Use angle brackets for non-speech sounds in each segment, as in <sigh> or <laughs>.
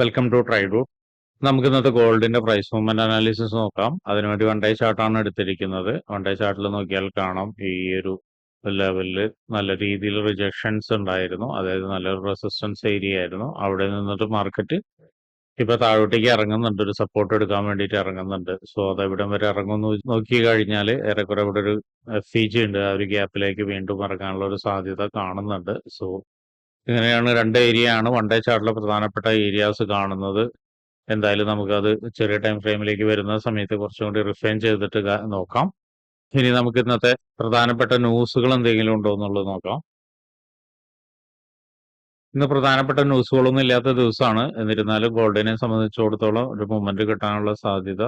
Welcome to ട്രൈഡു നമുക്ക് ഇന്നത്തെ ഗോൾഡിന്റെ പ്രൈസ് മൂവ്മെന്റ് അനാലിസിസ് നോക്കാം. അതിനുവേണ്ടി വൺ ഡേ ചാർട്ടാണ് എടുത്തിരിക്കുന്നത്. വൺ ഡേ ചാർട്ടിൽ നോക്കിയാൽ കാണാം. ഈ ഒരു ലെവലിൽ നല്ല രീതിയിൽ റിജക്ഷൻസ് ഉണ്ടായിരുന്നു. അതായത് നല്ലൊരു റെസിസ്റ്റൻസ് ഏരിയ ആയിരുന്നു. അവിടെ നിന്നിട്ട് മാർക്കറ്റ് ഇപ്പൊ താഴോട്ടേക്ക് ഇറങ്ങുന്നുണ്ട്. ഒരു സപ്പോർട്ട് എടുക്കാൻ വേണ്ടിയിട്ട് ഇറങ്ങുന്നുണ്ട്. സോ അത് എവിടം വരെ ഇറങ്ങുന്നു നോക്കി കഴിഞ്ഞാൽ ഏറെക്കുറെ ഇവിടെ ഒരു എഫ് ഇ ജി ഉണ്ട്. ആ ഒരു ഗ്യാപ്പിലേക്ക് വീണ്ടും ഇറങ്ങാനുള്ള ഒരു സാധ്യത കാണുന്നുണ്ട്. സോ ഇങ്ങനെയാണ് രണ്ട് ഏരിയ ആണ്. വൺ ഡേ ചാർട്ടിലെ പ്രധാനപ്പെട്ട ഏരിയാസ് കാണുന്നത്. എന്തായാലും നമുക്കത് ചെറിയ ടൈം ഫ്രെയിമിലേക്ക് വരുന്ന സമയത്ത് കുറച്ചും കൂടി റിഫൈൻ ചെയ്തിട്ട് നോക്കാം. ഇനി നമുക്ക് ഇന്നത്തെ പ്രധാനപ്പെട്ട ന്യൂസുകൾ എന്തെങ്കിലും ഉണ്ടോ എന്നുള്ളത് നോക്കാം. ഇന്ന് പ്രധാനപ്പെട്ട ന്യൂസുകളൊന്നും ഇല്ലാത്ത ദിവസമാണ് എന്നിരുന്നാലും ഗോൾഡിനെ സംബന്ധിച്ചിടത്തോളം ഒരു മൂവ്മെന്റ് കിട്ടാനുള്ള സാധ്യത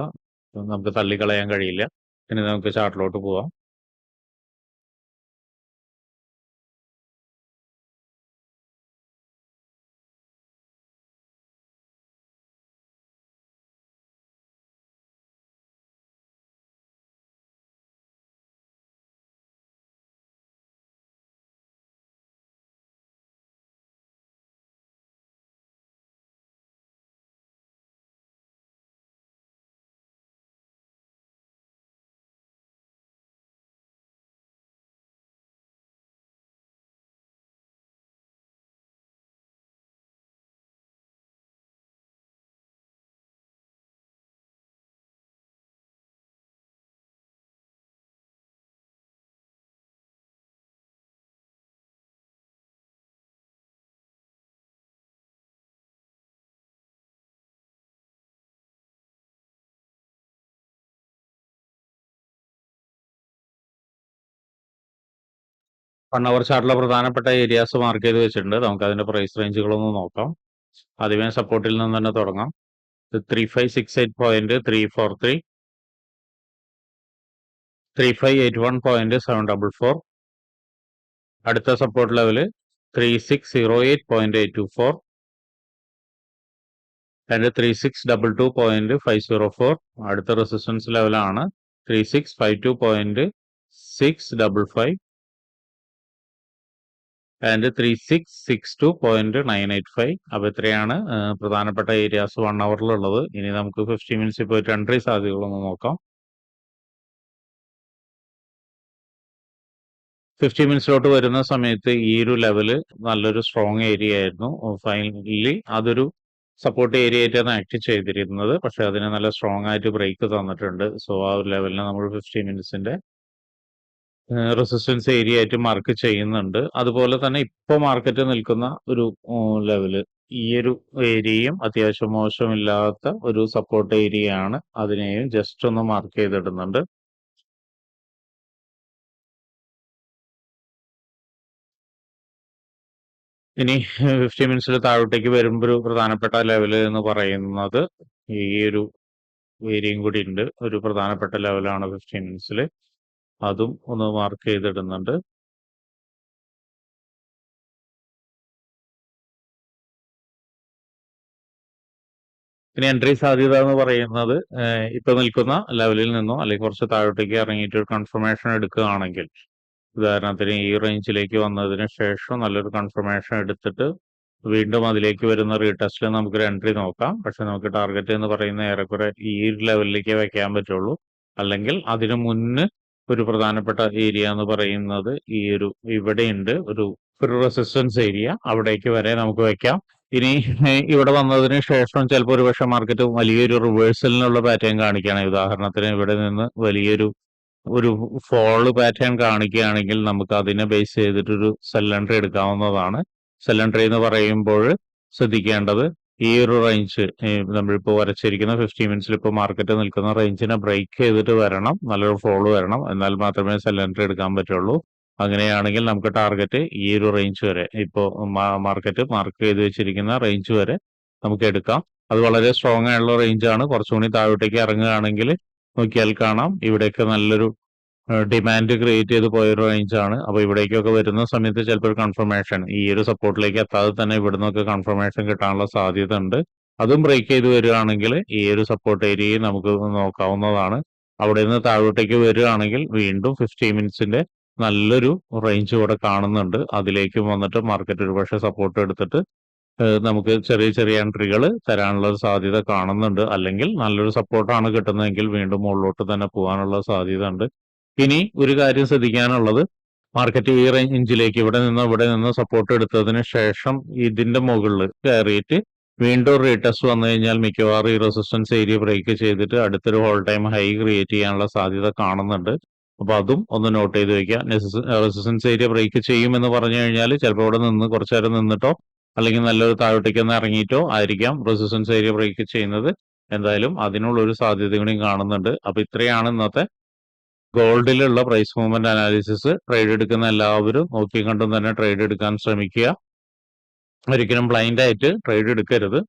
നമുക്ക് തള്ളിക്കളയാൻ കഴിയില്ല. ഇനി നമുക്ക് ചാർട്ടിലോട്ട് പോവാം. അവർ ചാർട്ടിലെ പ്രധാനപ്പെട്ട ഏരിയാസ് മാർക്ക് ചെയ്ത് വെച്ചിട്ടുണ്ട്. നമുക്ക് അതിന്റെ പ്രൈസ് റേഞ്ചുകളൊന്ന് നോക്കാം. ആദ്യമേ സപ്പോർട്ടിൽ നിന്ന് തന്നെ തുടങ്ങാം. Three five six eight point three four three three five eight one point seven double four അടുത്ത support level three six zero eight point eight two four and three six double two point five zero four അടുത്ത resistance ലെവലാണ് three six five two point six double five and three six six two point nine eight five അപ്പോൾ ഇത്രയാണ് പ്രധാനപ്പെട്ട areas one അവറിലുള്ളത് ഇനി നമുക്ക് fifty minutes ഇപ്പോൾ രണ്ടേ സാധ്യതകളൊന്ന് നോക്കാം. ഫിഫ്റ്റി മിനിറ്റ്സിലോട്ട് വരുന്ന സമയത്ത് ഈ ഒരു ലെവൽ നല്ലൊരു സ്ട്രോങ് ഏരിയ ആയിരുന്നു. ഫൈനലി അതൊരു സപ്പോർട്ട് ഏരിയ ആയിട്ടാണ് ആക്ട് ചെയ്തിരുന്നത്. പക്ഷെ അതിന് നല്ല സ്ട്രോങ് ആയിട്ട് ബ്രേക്ക് തന്നിട്ടുണ്ട്. സോ ആ ഒരു ലെവലിന് നമ്മൾ ഫിഫ്റ്റി മിനിറ്റ്സിന്റെ റെസിസ്റ്റൻസ് ഏരിയ ആയിട്ട് മാർക്ക് ചെയ്യുന്നുണ്ട്. അതുപോലെ തന്നെ ഇപ്പോൾ മാർക്കറ്റ് നിൽക്കുന്ന ഒരു ലെവൽ ഈ ഒരു ഏരിയയും അത്യാവശ്യം മോശമില്ലാത്ത ഒരു സപ്പോർട്ട് ഏരിയ ആണ് അതിനെയും ജസ്റ്റ് ഒന്ന് മാർക്ക് ചെയ്തിടുന്നുണ്ട്. ഇനി ഫിഫ്റ്റി മിനിറ്റ്സിൽ താഴോട്ടേക്ക് വരുമ്പോൾ ഒരു പ്രധാനപ്പെട്ട ലെവൽ എന്ന് പറയുന്നത് ഈ ഒരു ഏരിയയും കൂടി ഉണ്ട്. ഒരു പ്രധാനപ്പെട്ട ലെവലാണ് ഫിഫ്റ്റി മിനിറ്റ്സിൽ അതും ഒന്ന് മാർക്ക് ചെയ്തിടുന്നുണ്ട്. പിന്നെ എൻട്രി സാധ്യത എന്ന് പറയുന്നത് ഇപ്പൊ നിൽക്കുന്ന ലെവലിൽ നിന്നോ അല്ലെങ്കിൽ കുറച്ച് താഴോട്ടേക്ക് ഇറങ്ങിയിട്ട് ഒരു കൺഫർമേഷൻ എടുക്കുകയാണെങ്കിൽ ഉദാഹരണത്തിന് ഈ റേഞ്ചിലേക്ക് വന്നതിന് ശേഷം നല്ലൊരു കൺഫർമേഷൻ എടുത്തിട്ട് വീണ്ടും അതിലേക്ക് വരുന്ന റീടെസ്റ്റിൽ നമുക്കൊരു എൻട്രി നോക്കാം. പക്ഷെ നമുക്ക് ടാർഗറ്റ് എന്ന് പറയുന്ന ഏറെക്കുറെ ഈ ലെവലിലേക്ക് വെക്കാൻ പറ്റുള്ളൂ. അല്ലെങ്കിൽ അതിനു മുന്ന് ഒരു പ്രധാനപ്പെട്ട ഏരിയ എന്ന് പറയുന്നത് ഈ ഒരു ഇവിടെയുണ്ട്. ഒരു ഒരു റെസിസ്റ്റൻസ് ഏരിയ അവിടേക്ക് വരെ നമുക്ക് വെക്കാം. ഇനി <laughs> ഇവിടെ വന്നതിന് ശേഷം ചിലപ്പോൾ ഒരു പക്ഷേ മാർക്കറ്റ് വലിയൊരു റിവേഴ്സലിനുള്ള പാറ്റേൺ കാണിക്കുകയാണ്. ഉദാഹരണത്തിന് ഇവിടെ നിന്ന് വലിയൊരു ഒരു ഫോൾ പാറ്റേൺ കാണിക്കുകയാണെങ്കിൽ നമുക്ക് അതിനെ ബേസ് ചെയ്തിട്ടൊരു സെല്ലൻട്രി എടുക്കാവുന്നതാണ്. സെല്ലൻട്രി എന്ന് പറയുമ്പോൾ ശ്രദ്ധിക്കേണ്ടത് ഈ ഒരു റേഞ്ച് നമ്മളിപ്പോൾ വരച്ചിരിക്കുന്ന ഫിഫ്റ്റി മിനിറ്റ്സിൽ ഇപ്പോൾ മാർക്കറ്റ് നിൽക്കുന്ന റേഞ്ചിനെ ബ്രേക്ക് ചെയ്തിട്ട് വരണം. നല്ലൊരു ഫോൾ വരണം. എന്നാൽ മാത്രമേ എൻട്രി എടുക്കാൻ പറ്റുള്ളൂ. അങ്ങനെയാണെങ്കിൽ നമുക്ക് ടാർഗറ്റ് ഈ ഒരു റേഞ്ച് വരെ ഇപ്പോൾ മാർക്കറ്റ് മാർക്ക് ചെയ്ത് വെച്ചിരിക്കുന്ന റേഞ്ച് വരെ നമുക്ക് എടുക്കാം. അത് വളരെ സ്ട്രോങ് ആയുള്ള റേഞ്ച് ആണ്. കുറച്ചുകൂടി താഴോട്ടേക്ക് ഇറങ്ങുകയാണെങ്കിൽ നോക്കിയാൽ കാണാം. ഇവിടെയൊക്കെ നല്ലൊരു ഡിമാൻഡ് ക്രിയേറ്റ് ചെയ്ത് പോയ ഒരു റേഞ്ച് ആണ്. അപ്പൊ ഇവിടേക്കൊക്കെ വരുന്ന സമയത്ത് ചിലപ്പോൾ കൺഫർമേഷൻ ഈ ഒരു സപ്പോർട്ടിലേക്ക് എത്താതെ തന്നെ ഇവിടെ നിന്നൊക്കെ കൺഫർമേഷൻ കിട്ടാനുള്ള സാധ്യത ഉണ്ട് അതും ബ്രേക്ക് ചെയ്ത് വരികയാണെങ്കിൽ ഈ ഒരു സപ്പോർട്ട് ഏരിയയും നമുക്ക് നോക്കാവുന്നതാണ്. അവിടെ നിന്ന് താഴോട്ടേക്ക് വരികയാണെങ്കിൽ വീണ്ടും ഫിഫ്റ്റി മിനിറ്റ്സിന്റെ നല്ലൊരു റേഞ്ച് ഇവിടെ കാണുന്നുണ്ട്. അതിലേക്ക് വന്നിട്ട് മാർക്കറ്റ് ഒരുപക്ഷെ സപ്പോർട്ട് എടുത്തിട്ട് നമുക്ക് ചെറിയ ചെറിയ എൻട്രികൾ തരാനുള്ള സാധ്യത കാണുന്നുണ്ട്. അല്ലെങ്കിൽ നല്ലൊരു സപ്പോർട്ടാണ് കിട്ടുന്നതെങ്കിൽ വീണ്ടും മുകളിലോട്ട് തന്നെ പോകാനുള്ള സാധ്യത ഉണ്ട് ഇനി ഒരു കാര്യം ശ്രദ്ധിക്കാനുള്ളത്. മാർക്കറ്റ് ഈ റേഞ്ചിലേക്ക് ഇവിടെ നിന്ന് ഇവിടെ നിന്ന് സപ്പോർട്ട് എടുത്തതിന് ശേഷം ഇതിന്റെ മുകളിൽ കയറിയിട്ട് വീണ്ടും റീടെസ്റ്റ് വന്നു കഴിഞ്ഞാൽ മിക്കവാറും ഈ റെസിസ്റ്റൻസ് ഏരിയ ബ്രേക്ക് ചെയ്തിട്ട് അടുത്തൊരു ഹോൾ ടൈം ഹൈ ക്രിയേറ്റ് ചെയ്യാനുള്ള സാധ്യത കാണുന്നുണ്ട്. അപ്പൊ അതും ഒന്ന് നോട്ട് ചെയ്ത് വെക്കുക. റെസിസ്റ്റൻസ് ഏരിയ ബ്രേക്ക് ചെയ്യുമെന്ന് പറഞ്ഞു കഴിഞ്ഞാൽ ചിലപ്പോൾ ഇവിടെ നിന്ന് കുറച്ചു നേരം നിന്നിട്ടോ അല്ലെങ്കിൽ നല്ലൊരു താഴോട്ടേക്ക് ഒന്ന് ഇറങ്ങിയിട്ടോ ആയിരിക്കാം റെസിസ്റ്റൻസ് ഏരിയ ബ്രേക്ക് ചെയ്യുന്നത്. എന്തായാലും അതിനുള്ള ഒരു സാധ്യത കൂടിയും കാണുന്നുണ്ട്. അപ്പൊ ഇത്രയാണ് ഇന്നത്തെ ഗോൾഡിലുള്ള പ്രൈസ് മൂവ്മെന്റ് അനാലിസിസ് ട്രേഡ് എടുക്കുന്ന എല്ലാവരും നോക്കിയും കണ്ടും തന്നെ ട്രേഡ് എടുക്കാൻ ശ്രമിക്കുക. ഒരിക്കലും ബ്ലൈൻഡ് ആയിട്ട് ട്രേഡ് എടുക്കരുത്.